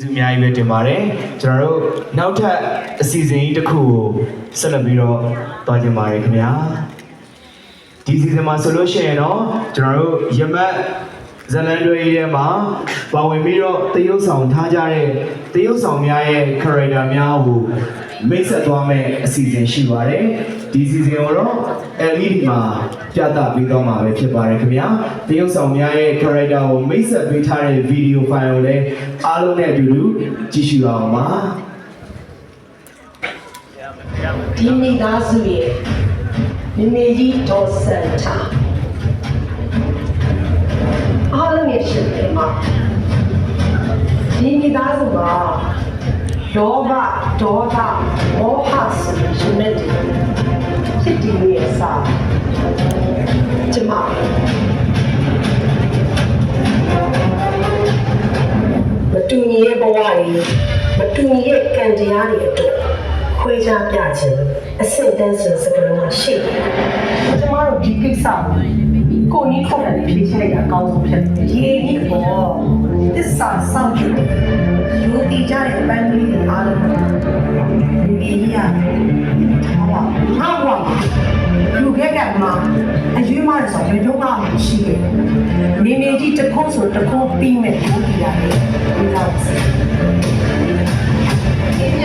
ကျေးဇူးအများကြီးပဲတင်ပါတယ်ကျွန်တော်တို့နောက်ထပ်အစီအစဉ်ကြီးတစ်ခုကိုဆက်လက်ပြီးတော့တွားကြင်ပါတယ်ခင်ဗျာဒီစီစဉ်မှာဆိုလို့ရှိရင်တော့ကျွန်တော်တို့ရမတ် ဇလန်တွေထဲမှာပါဝင်ပြီးတော့တရုပ်ဆောင်ထားကြတဲ့တရုပ်ဆောင်များရဲ့ character များကိုမိတ်ဆက်သွားမယ့်အစီအစဉ်ရှိပါတယ်ဒီစီစဉ်ကိုတော့ LED မှာပြသပေးတော့မှာပဲဖြစ်ပါတယ်ခင်ဗျာတရုပ်ဆောင်များရဲ့ character ကိုမိတ်ဆက်ပေးထားတဲ့ video file ကိုလည်းအားလုံးနဲ့အတူတူကြည့်ရှုအောင်ပါဒီမိသားစုရဲ့မိမိကြီးဒေါ်စန်တာ မိသားစုမှာလောဘဒေါသမောဟဆိုတဲ့ရှင်မဲ့တွေဖြစ်တည်နေအစားကျမမတူညီရဲ့ဘဝတွေမတူညီရဲ့ကံတရားတွေအတွက်ခွဲခြားပြခြင်းအဆင့်တန်းဆိုစကားလုံးရှိတယ်ကျမတို့ဒီကိစ္စကို ကိုကြီးခုတ်တယ်ဖြေရှင်းလိုက်တာအကောင်းဆုံးဖြစ်တယ်ဒီနေ့ပေါ်သစ္စာစောင့်ကြည့်တယ်ယူတည်ကြတဲ့ပန်းကလေးတွေအားလုံးဒီကြီးရဟာပါငါ့ဘဝမှာလူခဲ့ကမှာအရွေးမရဆိုဘယ်တော့မှမရှိခဲ့ဘူးနေနေကြီးတစ်ခုံးဆိုတစ်ခုံးပြီးမဲ့လူကြီးရတယ်ဒီလောက်စီဒီည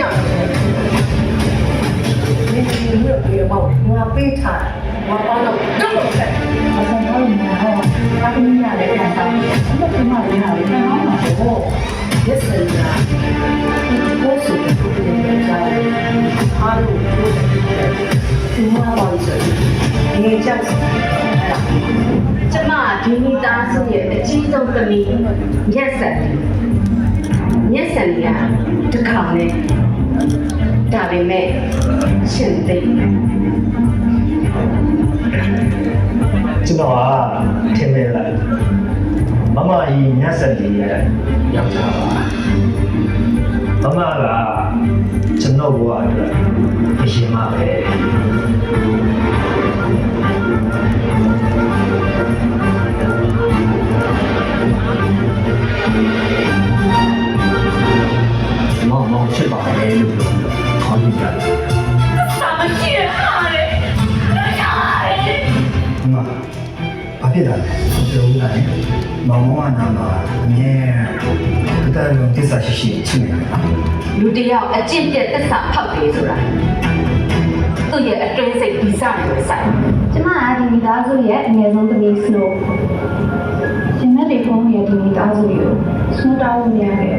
နေနေမြို့ပြေမောင်ငါပေးထားငါပေါတော့တော့ဆက် နေတာတော့သာသမီရတယ်ပြန်ဆောင်တယ်။ဒီကဒီမှာလေးဟာလေးနှောင်းမှာပေါ့။ Yes sir ။ကိုယ်စုပ်ကိုပြန်ကြတယ်။အားလုံးကိုဒီမှာပါလို့။ငေးချက်ကျမဒီမိသားစုရဲ့အကြီးဆုံးသမီးရက်ဆက်ရက်ဆက်လေးကတခါနဲ့ဒါပေမဲ့ရှင်သိမ့် ကျွန်တော်ကထင်မိလိုက်မမကြီးညက်ဆက်ကြီးရဲ့ယောက်ျားပါမမကကျွန်တော်ဘဝအတွက်အရင်မှပဲ ဖြစ်တာလဲပြောဦးလိုက်မောင်မောင်ကနာမှာအမြဲတတလုံးတစ္ဆာရှိရှိချင်နေတာလူတစ်ယောက်အကျင့်ပြတ်သစ္စာဖောက်တယ်ဆိုတာသူ့ရဲ့အတွင်းစိတ်ဒီစားတွေဆိုင်ကျမကဒီမိသားစုရဲ့အငယ်ဆုံးသမီး Snow ရှင်မလေးဖုန်းရဲ့ဒီမိသားစုကို Snow တောင်းလို့မရတယ်